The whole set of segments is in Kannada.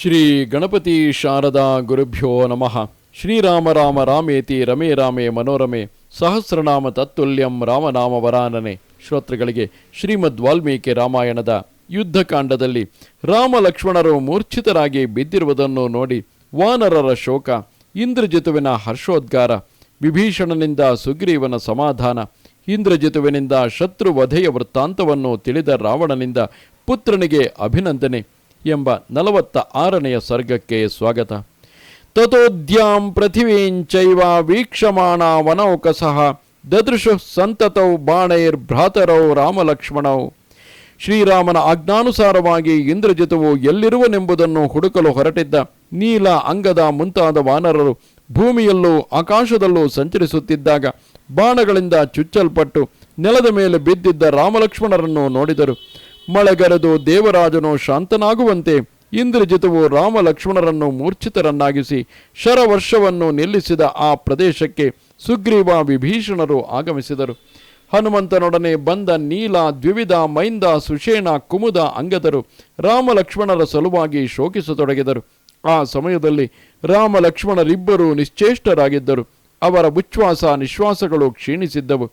ಶ್ರೀ ಗಣಪತಿ ಶಾರದಾ ಗುರುಭ್ಯೋ ನಮಃ. ಶ್ರೀರಾಮ ರಾಮ ರಾಮೇತಿ ರಮೇ ರಾಮೇ ಮನೋರಮೆ ಸಹಸ್ರನಾಮ ತತ್ತುಲ್ಯಂ ರಾಮನಾಮ ವರಾನನೆ. ಶ್ರೋತೃಗಳಿಗೆ ಶ್ರೀಮದ್ ವಾಲ್ಮೀಕಿ ರಾಮಾಯಣದ ಯುದ್ಧಕಾಂಡದಲ್ಲಿ ರಾಮ ಲಕ್ಷ್ಮಣರು ಮೂರ್ಛಿತರಾಗಿ ಬಿದ್ದಿರುವುದನ್ನು ನೋಡಿ ವಾನರರ ಶೋಕ, ಇಂದ್ರಜಿತುವಿನ ಹರ್ಷೋದ್ಗಾರ, ವಿಭೀಷಣನಿಂದ ಸುಗ್ರೀವನ ಸಮಾಧಾನ, ಇಂದ್ರಜಿತುವಿನಿಂದ ಶತ್ರು ವಧೆಯ ವೃತ್ತಾಂತವನ್ನು ತಿಳಿದ ರಾವಣನಿಂದ ಪುತ್ರನಿಗೆ ಅಭಿನಂದನೆ. ಎಂಬ ನಲವತ್ತ ಆರನೆಯ ಸರ್ಗಕ್ಕೆ ಸ್ವಾಗತ. ತಥೋದ್ಯಾಂ ಪೃಥಿವೀಂಚೈವ ವೀಕ್ಷಮಾಣ ವನೌಕಸಃ ದದೃಶು ಸಂತತೌ ಬಾಣೈರ್ಭ್ರಾತರೌ ರಾಮಲಕ್ಷ್ಮಣೌ. ಶ್ರೀರಾಮನ ಆಜ್ಞಾನುಸಾರವಾಗಿ ಇಂದ್ರಜಿತವು ಎಲ್ಲಿರುವನೆಂಬುದನ್ನು ಹುಡುಕಲು ಹೊರಟಿದ್ದ ನೀಲ ಅಂಗದ ಮುಂತಾದ ವಾನರರು ಭೂಮಿಯಲ್ಲೂ ಆಕಾಶದಲ್ಲೂ ಸಂಚರಿಸುತ್ತಿದ್ದಾಗ ಬಾಣಗಳಿಂದ ಚುಚ್ಚಲ್ಪಟ್ಟು ನೆಲದ ಮೇಲೆ ಬಿದ್ದಿದ್ದ ರಾಮಲಕ್ಷ್ಮಣರನ್ನು ನೋಡಿದರು. ಮಳೆಗರೆದು ದೇವರಾಜನು ಶಾಂತನಾಗುವಂತೆ ಇಂದ್ರಜಿತವು ರಾಮ ಲಕ್ಷ್ಮಣರನ್ನು ಮೂರ್ಛಿತರನ್ನಾಗಿಸಿ ಶರವರ್ಷವನ್ನು ನಿಲ್ಲಿಸಿದ ಆ ಪ್ರದೇಶಕ್ಕೆ ಸುಗ್ರೀವ ವಿಭೀಷಣರು ಆಗಮಿಸಿದರು. ಹನುಮಂತನೊಡನೆ ಬಂದ ನೀಲ, ದ್ವಿವಿಧ, ಮೈಂದ, ಸುಷೇಣ, ಕುಮುದ ಅಂಗದರು ರಾಮ ಲಕ್ಷ್ಮಣರ ಸಲುವಾಗಿ ಶೋಕಿಸತೊಡಗಿದರು. ಆ ಸಮಯದಲ್ಲಿ ರಾಮ ಲಕ್ಷ್ಮಣರಿಬ್ಬರೂ ನಿಶ್ಚೇಷ್ಟರಾಗಿದ್ದರು. ಅವರ ಉಚ್ಛ್ವಾಸ, ನಿಶ್ವಾಸಗಳು ಕ್ಷೀಣಿಸಿದ್ದವು.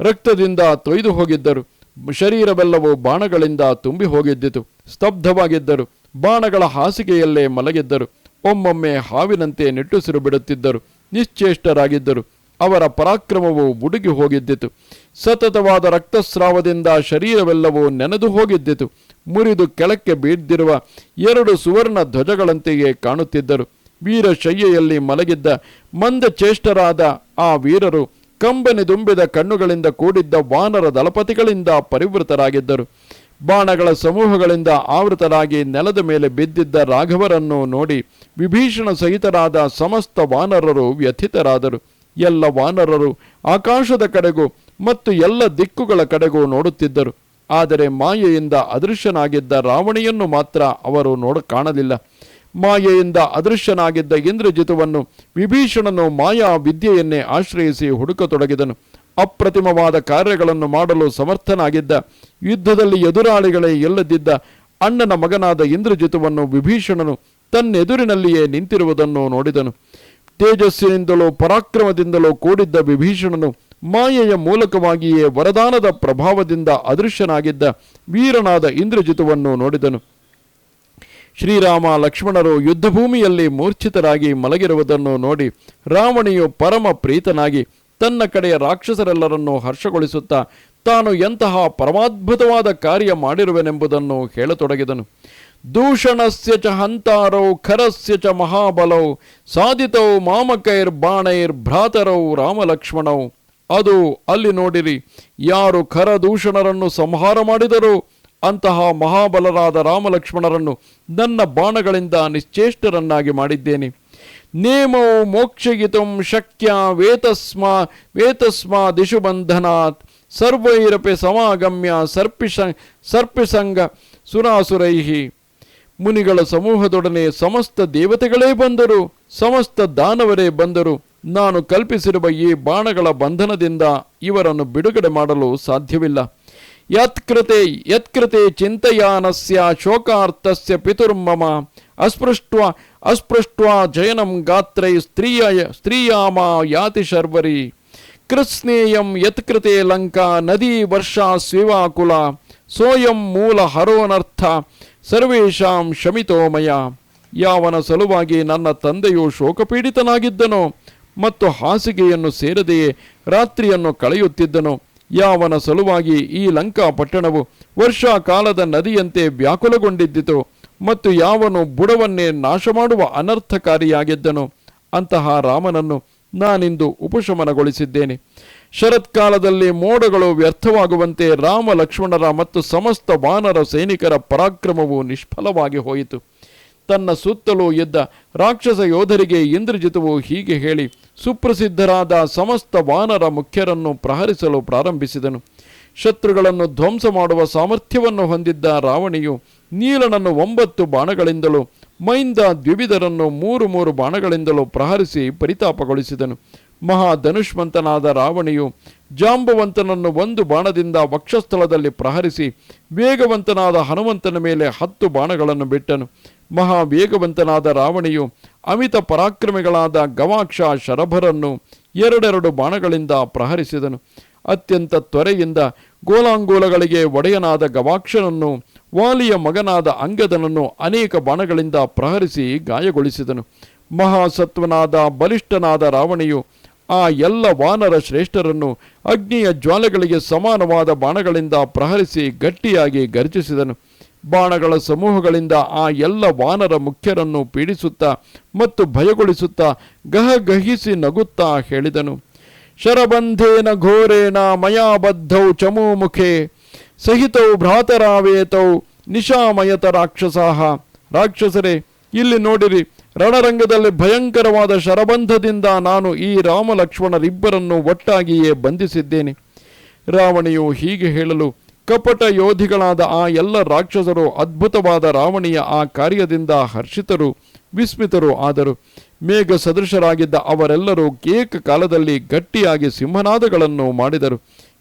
ರಕ್ತದಿಂದ ತೊಯ್ದು ಹೋಗಿದ್ದರು. ಶರೀರವೆಲ್ಲವೂ ಬಾಣಗಳಿಂದ ತುಂಬಿ ಹೋಗಿದ್ದಿತು. ಸ್ತಬ್ಧವಾಗಿದ್ದರು. ಬಾಣಗಳ ಹಾಸಿಗೆಯಲ್ಲೇ ಮಲಗಿದ್ದರು. ಒಮ್ಮೊಮ್ಮೆ ಹಾವಿನಂತೆ ನಿಟ್ಟುಸಿರು ಬಿಡುತ್ತಿದ್ದರು. ನಿಶ್ಚೇಷ್ಟರಾಗಿದ್ದರು. ಅವರ ಪರಾಕ್ರಮವು ಬುಡುಗಿ ಹೋಗಿದ್ದಿತು. ಸತತವಾದ ರಕ್ತಸ್ರಾವದಿಂದ ಶರೀರವೆಲ್ಲವೂ ನೆನೆದು ಹೋಗಿದ್ದಿತು. ಮುರಿದು ಕೆಳಕ್ಕೆ ಬೀಳ್ದಿರುವ ಎರಡು ಸುವರ್ಣ ಧ್ವಜಗಳಂತೆಯೇ ಕಾಣುತ್ತಿದ್ದರು. ವೀರಶಯ್ಯೆಯಲ್ಲಿ ಮಲಗಿದ್ದ ಮಂದಚೇಷ್ಟರಾದ ಆ ವೀರರು ಕಂಬನಿದುಂಬಿದ ಕಣ್ಣುಗಳಿಂದ ಕೂಡಿದ್ದ ವಾನರ ದಳಪತಿಗಳಿಂದ ಪರಿವೃತರಾಗಿದ್ದರು. ಬಾಣಗಳ ಸಮೂಹಗಳಿಂದ ಆವೃತರಾಗಿ ನೆಲದ ಮೇಲೆ ಬಿದ್ದಿದ್ದ ರಾಘವರನ್ನು ನೋಡಿ ವಿಭೀಷಣ ಸಹಿತರಾದ ಸಮಸ್ತ ವಾನರರು ವ್ಯಥಿತರಾದರು. ಎಲ್ಲ ವಾನರರು ಆಕಾಶದ ಕಡೆಗೂ ಮತ್ತು ಎಲ್ಲ ದಿಕ್ಕುಗಳ ಕಡೆಗೂ ನೋಡುತ್ತಿದ್ದರು. ಆದರೆ ಮಾಯೆಯಿಂದ ಅದೃಶ್ಯನಾಗಿದ್ದ ರಾವಣಿಯನ್ನು ಮಾತ್ರ ಅವರು ನೋಡ ಕಾಣಲಿಲ್ಲ. ಮಾಯೆಯಿಂದ ಅದೃಶ್ಯನಾಗಿದ್ದ ಇಂದ್ರಜಿತುವನ್ನು ವಿಭೀಷಣನು ಮಾಯಾ ವಿದ್ಯೆಯನ್ನೇ ಆಶ್ರಯಿಸಿ ಹುಡುಕತೊಡಗಿದನು. ಅಪ್ರತಿಮವಾದ ಕಾರ್ಯಗಳನ್ನು ಮಾಡಲು ಸಮರ್ಥನಾಗಿದ್ದ, ಯುದ್ಧದಲ್ಲಿ ಎದುರಾಳಿಗಳೇ ಎಲ್ಲದಿದ್ದ ಅಣ್ಣನ ಮಗನಾದ ಇಂದ್ರಜಿತುವನ್ನು ವಿಭೀಷಣನು ತನ್ನೆದುರಿನಲ್ಲಿಯೇ ನಿಂತಿರುವುದನ್ನು ನೋಡಿದನು. ತೇಜಸ್ಸಿನಿಂದಲೂ ಪರಾಕ್ರಮದಿಂದಲೂ ಕೂಡಿದ್ದ ವಿಭೀಷಣನು ಮಾಯೆಯ ಮೂಲಕವಾಗಿಯೇ ವರದಾನದ ಪ್ರಭಾವದಿಂದ ಅದೃಶ್ಯನಾಗಿದ್ದ ವೀರನಾದ ಇಂದ್ರಜಿತುವನ್ನು ನೋಡಿದನು. ಶ್ರೀರಾಮ ಲಕ್ಷ್ಮಣರು ಯುದ್ಧಭೂಮಿಯಲ್ಲಿ ಮೂರ್ಛಿತರಾಗಿ ಮಲಗಿರುವುದನ್ನು ನೋಡಿ ರಾವಣಿಯು ಪರಮ ಪ್ರೀತನಾಗಿ ತನ್ನ ಕಡೆಯ ರಾಕ್ಷಸರೆಲ್ಲರನ್ನು ಹರ್ಷಗೊಳಿಸುತ್ತಾ ತಾನು ಎಂತಹ ಪರಮಾದ್ಭುತವಾದ ಕಾರ್ಯ ಮಾಡಿರುವೆನೆಂಬುದನ್ನು ಹೇಳತೊಡಗಿದನು. ದೂಷಣಸ್ಯ ಚ ಹಂತಾರೌ, ಖರಸ್ಯ ಚ ಮಹಾಬಲೌ, ಸಾಧಿತೌ ಮಾಮಕೈರ್ ಬಾಣೈರ್ ಭ್ರಾತರೌ ರಾಮಲಕ್ಷ್ಮಣೌ. ಅದು ಅಲ್ಲಿ ನೋಡಿರಿ, ಯಾರು ಖರ ದೂಷಣರನ್ನು ಸಂಹಾರ ಮಾಡಿದರೂ ಅಂತಹ ಮಹಾಬಲರಾದ ರಾಮಲಕ್ಷ್ಮಣರನ್ನು ನನ್ನ ಬಾಣಗಳಿಂದ ನಿಶ್ಚೇಷ್ಟರನ್ನಾಗಿ ಮಾಡಿದ್ದೇನೆ. ನೇಮೋ ಮೋಕ್ಷಯಿತಂ ಶಕ್ಯ ವೇತಸ್ಮ ವೇತಸ್ಮ ದಿಶು ಬಂಧನಾತ್ ಸರ್ವೈರಪಿ ಸಮಾಗಮ್ಯ ಸರ್ಪಿಸ ಸರ್ಪಿಸಂಗ ಸುರಾಸುರೈಹಿ. ಮುನಿಗಳ ಸಮೂಹದೊಡನೆ ಸಮಸ್ತ ದೇವತೆಗಳೇ ಬಂದರು, ಸಮಸ್ತ ದಾನವರೇ ಬಂದರು. ನಾನು ಕಲ್ಪಿಸಿರುವ ಈ ಬಾಣಗಳ ಬಂಧನದಿಂದ ಇವರನ್ನು ಬಿಡುಗಡೆ ಮಾಡಲು ಸಾಧ್ಯವಿಲ್ಲ. ಯತ್ಕೃತೆ ಯತ್ಕೃತೆ ಚಿಂತೆಯಾನಸ್ಯ ಶೋಕಾರ್ಥಸ್ಯ ಪಿತುರ್ಮಮ ಅಸ್ಪೃಷ್ಟ ಅಸ್ಪೃಷ್ಟ ಜಯನಂ ಗಾತ್ರೈ ಸ್ತ್ರೀಯ ಸ್ತ್ರೀಯಾಮ ಯಾತಿ ಶರ್ವರಿ ಕೃತ್ಸ್ನೇಯಂ ಯತ್ಕೃತೆ ಲಂಕಾ ನದಿ ವರ್ಷ ಸ್ವಿವಾಕುಲ ಸೋಯಂ ಮೂಲ ಹರೋನರ್ಥ ಸರ್ವೇಷಾಂ ಶಮಿತೋಮಯ ಯಾವನ ಸಲುವಾಗಿ ನನ್ನ ತಂದೆಯು ಶೋಕಪೀಡಿತನಾಗಿದ್ದನೋ ಮತ್ತು ಹಾಸಿಗೆಯನ್ನು ಸೇರದೆಯೇ ರಾತ್ರಿಯನ್ನು ಕಳೆಯುತ್ತಿದ್ದನೋ. ಯಾವನ ಸಲುವಾಗಿ ಈ ಲಂಕಾ ಪಟ್ಟಣವು ವರ್ಷಾಕಾಲದ ನದಿಯಂತೆ ವ್ಯಾಕುಲಗೊಂಡಿದ್ದಿತು ಮತ್ತು ಯಾವನು ಬುಡವನ್ನೇ ನಾಶ ಮಾಡುವ ಅನರ್ಥಕಾರಿಯಾಗಿದ್ದನು, ಅಂತಹ ರಾಮನನ್ನು ನಾನಿಂದು ಉಪಶಮನಗೊಳಿಸಿದ್ದೇನೆ. ಶರತ್ಕಾಲದಲ್ಲಿ ಮೋಡಗಳು ವ್ಯರ್ಥವಾಗುವಂತೆ ರಾಮ ಲಕ್ಷ್ಮಣರ ಮತ್ತು ಸಮಸ್ತ ವಾನರ ಸೈನಿಕರ ಪರಾಕ್ರಮವು ನಿಷ್ಫಲವಾಗಿ ಹೋಯಿತು. ತನ್ನ ಸುತ್ತಲೂ ಎದ್ದ ರಾಕ್ಷಸ ಯೋಧರಿಗೆ ಇಂದ್ರಜಿತವು ಹೀಗೆ ಹೇಳಿ, ಸುಪ್ರಸಿದ್ಧರಾದ ಸಮಸ್ತ ವಾನರ ಮುಖ್ಯರನ್ನು ಪ್ರಹರಿಸಲು ಪ್ರಾರಂಭಿಸಿದನು. ಶತ್ರುಗಳನ್ನು ಧ್ವಂಸ ಮಾಡುವ ಸಾಮರ್ಥ್ಯವನ್ನು ಹೊಂದಿದ್ದ ರಾವಣಿಯು ನೀಲನನ್ನು ಒಂಬತ್ತು ಬಾಣಗಳಿಂದಲೂ, ಮೈಂದ ದ್ವಿವಿಧರನ್ನು ಮೂರು ಮೂರು ಬಾಣಗಳಿಂದಲೂ ಪ್ರಹರಿಸಿ ಪರಿತಾಪಗೊಳಿಸಿದನು. ಮಹಾಧನುಷ್ಮಂತನಾದ ರಾವಣಿಯು ಜಾಂಬವಂತನನ್ನು ಒಂದು ಬಾಣದಿಂದ ವಕ್ಷಸ್ಥಳದಲ್ಲಿ ಪ್ರಹರಿಸಿ, ವೇಗವಂತನಾದ ಹನುಮಂತನ ಮೇಲೆ ಹತ್ತು ಬಾಣಗಳನ್ನು ಬಿಟ್ಟನು. ಮಹಾವೇಗವಂತನಾದ ರಾವಣೆಯು ಅಮಿತ ಪರಾಕ್ರಮಿಗಳಾದ ಗವಾಕ್ಷ ಶರಭರನ್ನು ಎರಡೆರಡು ಬಾಣಗಳಿಂದ ಪ್ರಹರಿಸಿದನು. ಅತ್ಯಂತ ತ್ವರೆಯಿಂದ ಗೋಲಾಂಗೋಲಗಳಿಗೆ ಒಡೆಯನಾದ ಗವಾಕ್ಷನನ್ನು, ವಾಲಿಯ ಮಗನಾದ ಅಂಗದನನ್ನು ಅನೇಕ ಬಾಣಗಳಿಂದ ಪ್ರಹರಿಸಿ ಗಾಯಗೊಳಿಸಿದನು. ಮಹಾಸತ್ವನಾದ ಬಲಿಷ್ಠನಾದ ರಾವಣೆಯು ಆ ಎಲ್ಲ ವಾನರ ಶ್ರೇಷ್ಠರನ್ನು ಅಗ್ನಿಯ ಜ್ವಾಲೆಗಳಿಗೆ ಸಮಾನವಾದ ಬಾಣಗಳಿಂದ ಪ್ರಹರಿಸಿ ಗಟ್ಟಿಯಾಗಿ ಗರ್ಜಿಸಿದನು. ಬಾಣಗಳ ಸಮೂಹಗಳಿಂದ ಆ ಎಲ್ಲ ವಾನರ ಮುಖ್ಯರನ್ನು ಪೀಡಿಸುತ್ತಾ ಮತ್ತು ಭಯಗೊಳಿಸುತ್ತಾ ಗಹಗಹಿಸಿ ನಗುತ್ತಾ ಹೇಳಿದನು. ಶರಬಂಧೇನ ಘೋರೇಣ ಮಯಾಬದ್ಧೌ ಚಮೋ ಮುಖೆ ಸಹಿತೌ ಭ್ರಾತರಾವೇತೌ ನಿಶಾಮಯತ ರಾಕ್ಷಸಾಹ. ರಾಕ್ಷಸರೇ, ಇಲ್ಲಿ ನೋಡಿರಿ, ರಣರಂಗದಲ್ಲಿ ಭಯಂಕರವಾದ ಶರಬಂಧದಿಂದ ನಾನು ಈ ರಾಮ ಲಕ್ಷ್ಮಣರಿಬ್ಬರನ್ನು ಒಟ್ಟಾಗಿಯೇ ಬಂಧಿಸಿದ್ದೇನೆ. ರಾವಣೆಯು ಹೀಗೆ ಹೇಳಲು ಕಪಟ ಯೋಧಿಗಳಾದ ಆ ಎಲ್ಲ ರಾಕ್ಷಸರು ಅದ್ಭುತವಾದ ರಾವಣಿಯ ಆ ಕಾರ್ಯದಿಂದ ಹರ್ಷಿತರು, ವಿಸ್ಮಿತರು ಆದರು. ಮೇಘ ಸದೃಶರಾಗಿದ್ದ ಅವರೆಲ್ಲರೂ ಏಕಕಾಲದಲ್ಲಿ ಗಟ್ಟಿಯಾಗಿ ಸಿಂಹನಾದಗಳನ್ನು ಮಾಡಿದರು.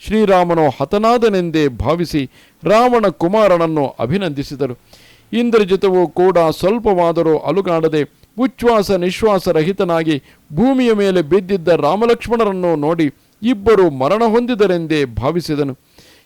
ಶ್ರೀರಾಮನು ಹತನಾದನೆಂದೇ ಭಾವಿಸಿ ರಾವಣ ಕುಮಾರನನ್ನು ಅಭಿನಂದಿಸಿದರು. ಇಂದ್ರಜಿತವು ಕೂಡ ಸ್ವಲ್ಪವಾದರೂ ಅಲುಗಾಡದೆ ಉಚ್ಛ್ವಾಸ ನಿಶ್ವಾಸ ರಹಿತನಾಗಿ ಭೂಮಿಯ ಮೇಲೆ ಬಿದ್ದಿದ್ದ ರಾಮಲಕ್ಷ್ಮಣರನ್ನು ನೋಡಿ ಇಬ್ಬರು ಮರಣ ಹೊಂದಿದರೆಂದೇ ಭಾವಿಸಿದನು.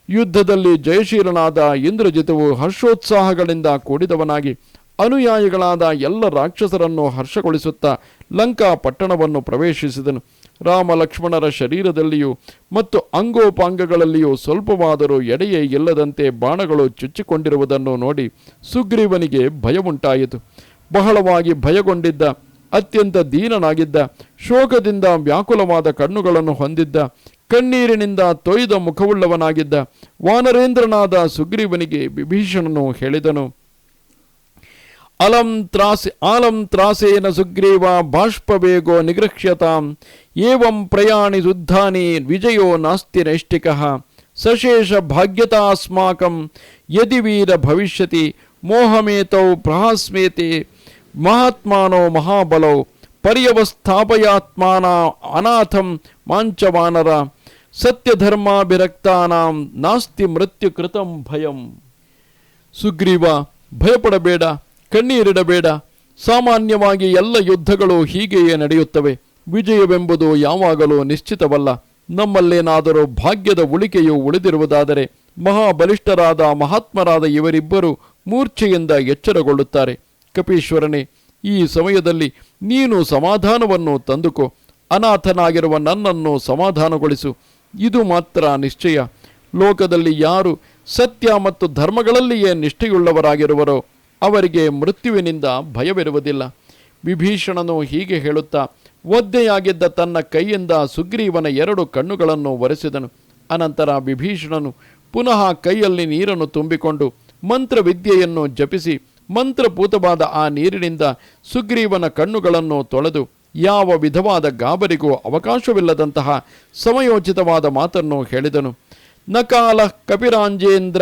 ಯುದ್ಧದಲ್ಲಿ ಜಯಶೀಲನಾದ ಇಂದ್ರಜಿತವು ಹರ್ಷೋತ್ಸಾಹಗಳಿಂದ ಕೂಡಿದವನಾಗಿ ಅನುಯಾಯಿಗಳಾದ ಎಲ್ಲ ರಾಕ್ಷಸರನ್ನು ಹರ್ಷಗೊಳಿಸುತ್ತಾ ಲಂಕಾ ಪಟ್ಟಣವನ್ನು ಪ್ರವೇಶಿಸಿದನು. ರಾಮ ಲಕ್ಷ್ಮಣರ ಶರೀರದಲ್ಲಿಯೂ ಮತ್ತು ಅಂಗೋಪಾಂಗಗಳಲ್ಲಿಯೂ ಸ್ವಲ್ಪವಾದರೂ ಎಡೆಯೇ ಇಲ್ಲದಂತೆ ಬಾಣಗಳು ಚುಚ್ಚಿಕೊಂಡಿರುವುದನ್ನು ನೋಡಿ ಸುಗ್ರೀವನಿಗೆ ಭಯವುಂಟಾಯಿತು. ಬಹಳವಾಗಿ ಭಯಗೊಂಡಿದ್ದ, ಅತ್ಯಂತ ದೀನನಾಗಿದ್ದ, ಶೋಕದಿಂದ ವ್ಯಾಕುಲವಾದ ಕಣ್ಣುಗಳನ್ನು ಹೊಂದಿದ್ದ ಕಣ್ಣೀರಿನಿಂದ ತೊಯ್ದ ಮುಖವುಳ್ಳವನಾಗಿದ್ದ ವಾನರೇಂದ್ರನಾದ ಸುಗ್ರೀವನಿಗೆ ವಿಭೀಷಣನು ಹೇಳಿದನು, ಅಲಂ ತ್ರಾಸಿ, ಆಲಂ ತ್ರಾಸೇನ ಸುಗ್ರೀವ, ಬಾಷ್ಪವೇಗೋ ನಿಗೃಹ್ಯತಾಂ, ಏವಂ ಪ್ರಯಾಣಿ ಶುದ್ಧಾನಿ ವಿಜಯೋ ನಾಸ್ತಿ ನೈಷ್ಟಿಕಃ ಸಶೇಷ ಭಾಗ್ಯತಾಸ್ಮಾಕಂ ಯದಿ ವೀರ ಭವಿಷ್ಯತಿ, ಮೋಹಮೇತೌ ಪ್ರಹಾಸ್ಮೇತೆ, ಮಹಾತ್ಮಾನೋ ಮಹಾಬಲೌ, ಪರ್ಯವಸ್ಥಾಪಯಾತ್ಮಾನ ಅನಾಥಂ ಮಾಂಚವಾನರ ಸತ್ಯಧರ್ಮಾಭಿರಕ್ತಾನಾಂ ನಾಸ್ತಿ ಮೃತ್ಯು ಕೃತಂ ಭಯಂ. ಸುಗ್ರೀವ, ಭಯಪಡಬೇಡ, ಕಣ್ಣೀರಿಡಬೇಡ. ಸಾಮಾನ್ಯವಾಗಿ ಎಲ್ಲ ಯುದ್ಧಗಳು ಹೀಗೆಯೇ ನಡೆಯುತ್ತವೆ. ವಿಜಯವೆಂಬುದು ಯಾವಾಗಲೂ ನಿಶ್ಚಿತವಲ್ಲ. ನಮ್ಮಲ್ಲೇನಾದರೂ ಭಾಗ್ಯದ ಉಳಿಕೆಯು ಉಳಿದಿರುವುದಾದರೆ ಮಹಾಬಲಿಷ್ಠರಾದ ಮಹಾತ್ಮರಾದ ಇವರಿಬ್ಬರು ಮೂರ್ಛೆಯಿಂದ ಎಚ್ಚರಗೊಳ್ಳುತ್ತಾರೆ. ಕಪೀಶ್ವರನೇ, ಈ ಸಮಯದಲ್ಲಿ ನೀನು ಸಮಾಧಾನವನ್ನು ತಂದುಕೋ. ಅನಾಥನಾಗಿರುವ ನನ್ನನ್ನು ಸಮಾಧಾನಗೊಳಿಸು. ಇದು ಮಾತ್ರ ನಿಶ್ಚಯ. ಲೋಕದಲ್ಲಿ ಯಾರು ಸತ್ಯ ಮತ್ತು ಧರ್ಮಗಳಲ್ಲಿಯೇ ನಿಷ್ಠೆಯುಳ್ಳವರಾಗಿರುವರೋ ಅವರಿಗೆ ಮೃತ್ಯುವಿನಿಂದ ಭಯವಿರುವುದಿಲ್ಲ. ವಿಭೀಷಣನು ಹೀಗೆ ಹೇಳುತ್ತಾ, ಒದ್ದೆಯಾಗಿದ್ದ ತನ್ನ ಕೈಯಿಂದ ಸುಗ್ರೀವನ ಎರಡು ಕಣ್ಣುಗಳನ್ನು ಒರೆಸಿದನು. ಅನಂತರ ವಿಭೀಷಣನು ಪುನಃ ಕೈಯಲ್ಲಿ ನೀರನ್ನು ತುಂಬಿಕೊಂಡು ಮಂತ್ರವಿದ್ಯೆಯನ್ನು ಜಪಿಸಿ ಮಂತ್ರಭೂತವಾದ ಆ ನೀರಿನಿಂದ ಸುಗ್ರೀವನ ಕಣ್ಣುಗಳನ್ನು ತೊಳೆದು ಯಾವ ವಿಧವಾದ ಗಾಬರಿಗೂ ಅವಕಾಶವಿಲ್ಲದಂತಹ ಸಮಯೋಚಿತವಾದ ಮಾತನ್ನು ಹೇಳಿದನು. ನಕಾಲ ಕಪಿರಾಂಜೇಂದ್ರ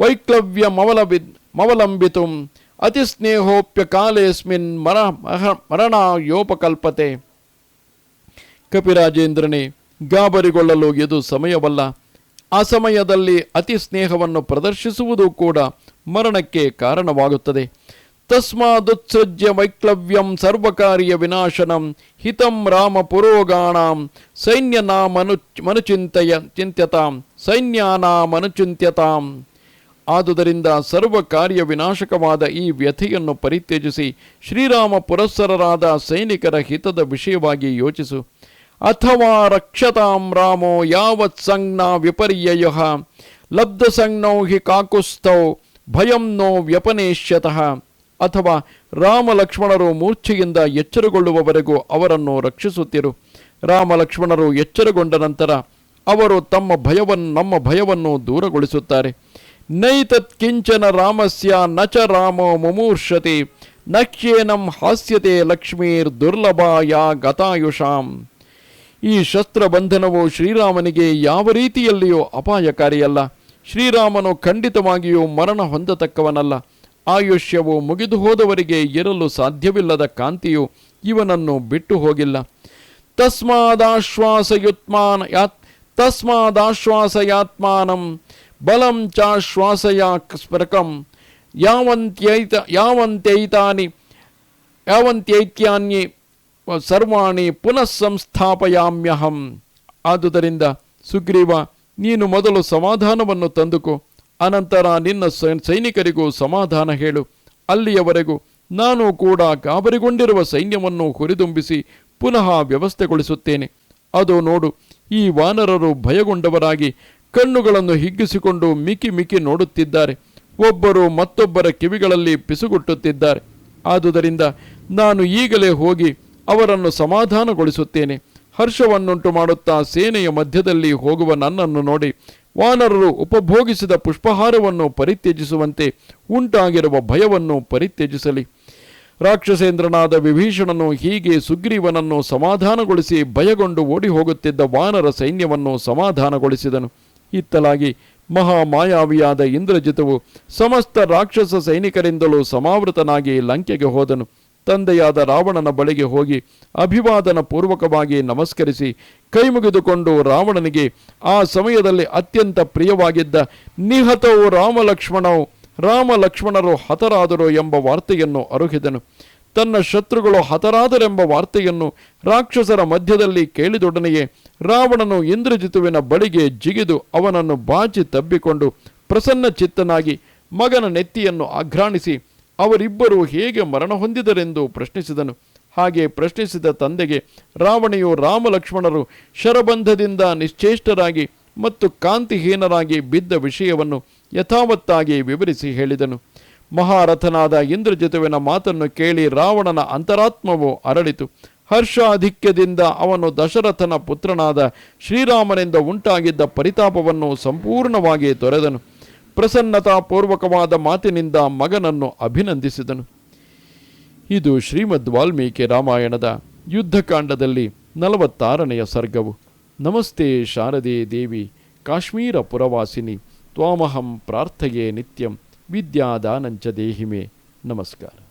ವೈಕ್ಲವ್ಯ ಮವಲಬಿ ಮವಲಂಬಿತು ಅತಿ ಸ್ನೇಹೋಪ್ಯ ಕಾಲೇಸ್ಮಿನ್ ಮರ, ಮಹ- ಮರಣಯೋಪಕಲ್ಪತೆ. ಕಪಿರಾಜೇಂದ್ರನೇ, ಗಾಬರಿಗೊಳ್ಳಲು ಇದು ಸಮಯವಲ್ಲ. ಆ ಸಮಯದಲ್ಲಿ ಅತಿ ಸ್ನೇಹವನ್ನು ಪ್ರದರ್ಶಿಸುವುದು ಕೂಡ ಮರಣಕ್ಕೆ ಕಾರಣವಾಗುತ್ತದೆ. ತಸ್ಮಾದುತ್ಸೃಜ್ಯ ವೈಕ್ಲವ್ಯಂ ಸರ್ವಕಾರ್ಯ ವಿನಾಶನಂ ಹಿತಂ ರಾಮ ಪುರೋಗಾಣಾಂ ಸೈನ್ಯ ನಾಮನು ಮನುಚಿಂತೆಯ ಚಿಂತ್ಯತಾಂ ಸೈನ್ಯಾನಾಮನುಚಿಂತ್ಯತಾಂ ಆದುದರಿಂದ ಸರ್ವ ಕಾರ್ಯ ವಿನಾಶಕವಾದ ಈ ವ್ಯಥೆಯನ್ನು ಪರಿತ್ಯಜಿಸಿ ಶ್ರೀರಾಮ ಪುರಸ್ಸರರಾದ ಸೈನಿಕರ ಹಿತದ ವಿಷಯವಾಗಿ ಯೋಚಿಸು. ಅಥವಾ ರಕ್ಷತಾಂ ರಾಮೋ ಯಾವತ್ ಸಂಜ್ಞಾ ವಿಪರ್ಯಯ, ಲಬ್ಧ ಸಂಜ್ಞೌ ಹಿ ಕಾಕುಸ್ಥೌ ಭಯಂ ನೋ ವ್ಯಪನೇಷ್ಯತಃ ಅಥವಾ ರಾಮ ಲಕ್ಷ್ಮಣರು ಮೂರ್ಛೆಯಿಂದ ಎಚ್ಚರಗೊಳ್ಳುವವರೆಗೂ ಅವರನ್ನು ರಕ್ಷಿಸುತ್ತಿರು. ರಾಮ ಲಕ್ಷ್ಮಣರು ಎಚ್ಚರಗೊಂಡ ನಂತರ ಅವರು ತಮ್ಮ ಭಯವನ್ನು ನಮ್ಮ ಭಯವನ್ನು ದೂರಗೊಳಿಸುತ್ತಾರೆ. ನೈತತ್ ಕಿಂಚನ ರಾಮಸ್ಯ ನಚ ರಾಮೋ ಮುಮೂರ್ಷತಿ ನಕ್ಷೇನಂ ಹಾಸ್ಯತೆ ಲಕ್ಷ್ಮೀರ್ ದುರ್ಲಭಾಯ ಗತಾಯುಷಾಂ. ಈ ಶಸ್ತ್ರಬಂಧನವು ಶ್ರೀರಾಮನಿಗೆ ಯಾವ ರೀತಿಯಲ್ಲಿಯೂ ಅಪಾಯಕಾರಿಯಲ್ಲ. ಶ್ರೀರಾಮನು ಖಂಡಿತವಾಗಿಯೂ ಮರಣ ಹೊಂದತಕ್ಕವನಲ್ಲ. ಆಯುಷ್ಯವು ಮುಗಿದು ಹೋದವರಿಗೆ ಇರಲು ಸಾಧ್ಯವಿಲ್ಲದ ಕಾಂತಿಯು ಇವನನ್ನು ಬಿಟ್ಟು ಹೋಗಿಲ್ಲ. ತಸ್ಮಾದಾಶ್ವಾಸಯುತ್ಮಾನ ಯಾತ್ ತಸ್ಮಾದಾಶ್ವಾಸಯಾತ್ಮಾನಂ ಬಲಂ ಚಾಶ್ವಾಸಯ ಸ್ಮರಕಂ ಯಾವಂತ್ಯೈತ, ಯಾವಂತ್ಯೈತಾನಿ, ಯಾವಂತ್ಯೈತ್ಯಾನ್ಯೇ, ಸರ್ವಾಣಿ ಪುನಃ ಸಂಸ್ಥಾಪಯಾಮ್ಯಹಂ. ಆದುದರಿಂದ ಸುಗ್ರೀವ, ನೀನು ಮೊದಲು ಸಮಾಧಾನವನ್ನು ತಂದುಕೋ. ಅನಂತರ ನಿನ್ನ ಸೈನಿಕರಿಗೂ ಸಮಾಧಾನ ಹೇಳು. ಅಲ್ಲಿಯವರೆಗೂ ನಾನು ಕೂಡ ಗಾಬರಿಗೊಂಡಿರುವ ಸೈನ್ಯವನ್ನು ಹುರಿದುಂಬಿಸಿ ಪುನಃ ವ್ಯವಸ್ಥೆಗೊಳಿಸುತ್ತೇನೆ. ಅದು ನೋಡು, ಈ ವಾನರರು ಭಯಗೊಂಡವರಾಗಿ ಕಣ್ಣುಗಳನ್ನು ಹಿಗ್ಗಿಸಿಕೊಂಡು ಮಿಕಿ ಮಿಕಿ ನೋಡುತ್ತಿದ್ದಾರೆ. ಒಬ್ಬರು ಮತ್ತೊಬ್ಬರ ಕಿವಿಗಳಲ್ಲಿ ಪಿಸುಗುಟ್ಟುತ್ತಿದ್ದಾರೆ. ಆದುದರಿಂದ ನಾನು ಈಗಲೇ ಹೋಗಿ ಅವರನ್ನು ಸಮಾಧಾನಗೊಳಿಸುತ್ತೇನೆ. ಹರ್ಷವನ್ನುಂಟು ಮಾಡುತ್ತಾ ಸೇನೆಯ ಮಧ್ಯದಲ್ಲಿ ಹೋಗುವ ನನ್ನನ್ನು ನೋಡಿ ವಾನರರು ಉಪಭೋಗಿಸಿದ ಪುಷ್ಪಹಾರವನ್ನು ಪರಿತ್ಯಜಿಸುವಂತೆ ಉಂಟಾಗಿರುವ ಭಯವನ್ನು ಪರಿತ್ಯಜಿಸಲಿ. ರಾಕ್ಷಸೇಂದ್ರನಾದ ವಿಭೀಷಣನು ಹೀಗೆ ಸುಗ್ರೀವನನ್ನು ಸಮಾಧಾನಗೊಳಿಸಿ ಭಯಗೊಂಡು ಓಡಿ ಹೋಗುತ್ತಿದ್ದ ವಾನರ ಸೈನ್ಯವನ್ನು ಸಮಾಧಾನಗೊಳಿಸಿದನು. ಇತ್ತಲಾಗಿ ಮಹಾಮಾಯಾವಿಯಾದ ಇಂದ್ರಜಿತವು ಸಮಸ್ತ ರಾಕ್ಷಸ ಸೈನಿಕರಿಂದಲೂ ಸಮಾವೃತನಾಗಿ ಲಂಕೆಗೆ ಹೋದನು. ತಂದೆಯಾದ ರಾವಣನ ಬಳಿಗೆ ಹೋಗಿ ಅಭಿವಾದನ ಪೂರ್ವಕವಾಗಿ ನಮಸ್ಕರಿಸಿ ಕೈಮುಗಿದುಕೊಂಡು ರಾವಣನಿಗೆ ಆ ಸಮಯದಲ್ಲಿ ಅತ್ಯಂತ ಪ್ರಿಯವಾಗಿದ್ದ ನಿಹತವು ರಾಮಲಕ್ಷ್ಮಣವು ರಾಮ ಲಕ್ಷ್ಮಣರು ಹತರಾದರು ಎಂಬ ವಾರ್ತೆಯನ್ನು ಅರುಹಿದನು. ತನ್ನ ಶತ್ರುಗಳು ಹತರಾದರೆಂಬ ವಾರ್ತೆಯನ್ನು ರಾಕ್ಷಸರ ಮಧ್ಯದಲ್ಲಿ ಕೇಳಿದೊಡನೆಯೇ ರಾವಣನು ಇಂದ್ರಜಿತುವಿನ ಬಳಿಗೆ ಜಿಗಿದು ಅವನನ್ನು ಬಾಚಿ ತಬ್ಬಿಕೊಂಡು ಪ್ರಸನ್ನ ಚಿತ್ತನಾಗಿ ಮಗನ ನೆತ್ತಿಯನ್ನು ಆಘ್ರಾಣಿಸಿ ಅವರಿಬ್ಬರು ಹೇಗೆ ಮರಣ ಹೊಂದಿದರೆಂದು ಪ್ರಶ್ನಿಸಿದನು. ಹಾಗೆ ಪ್ರಶ್ನಿಸಿದ ತಂದೆಗೆ ರಾವಣೆಯು ರಾಮಲಕ್ಷ್ಮಣರು ಶರಬಂಧದಿಂದ ನಿಶ್ಚೇಷ್ಟರಾಗಿ ಮತ್ತು ಕಾಂತಿಹೀನರಾಗಿ ಬಿದ್ದ ವಿಷಯವನ್ನು ಯಥಾವತ್ತಾಗಿ ವಿವರಿಸಿ ಹೇಳಿದನು. ಮಹಾರಥನಾದ ಇಂದ್ರಜಿತುವಿನ ಮಾತನ್ನು ಕೇಳಿ ರಾವಣನ ಅಂತರಾತ್ಮವು ಅರಳಿತು. ಹರ್ಷಾಧಿಕ್ಯದಿಂದ ಅವನು ದಶರಥನ ಪುತ್ರನಾದ ಶ್ರೀರಾಮನಿಂದ ಉಂಟಾಗಿದ್ದ ಪರಿತಾಪವನ್ನು ಸಂಪೂರ್ಣವಾಗಿ ತೊರೆದನು. ಪ್ರಸನ್ನತಾಪೂರ್ವಕವಾದ ಮಾತಿನಿಂದ ಮಗನನ್ನು ಅಭಿನಂದಿಸಿದನು. ಇದು ಶ್ರೀಮದ್ ವಾಲ್ಮೀಕಿ ರಾಮಾಯಣದ ಯುದ್ಧಕಾಂಡದಲ್ಲಿ ನಲವತ್ತಾರನೆಯ ಸರ್ಗವು. ನಮಸ್ತೆ ಶಾರದೆ ದೇವಿ, ಕಾಶ್ಮೀರ ಪುರವಾಸಿನಿ, ತ್ವಾಮಹಂ ಪ್ರಾರ್ಥಯೇ ನಿತ್ಯಂ, ವಿದ್ಯಾದಾನಂಚ ದೇಹಿಮೆ. ನಮಸ್ಕಾರ.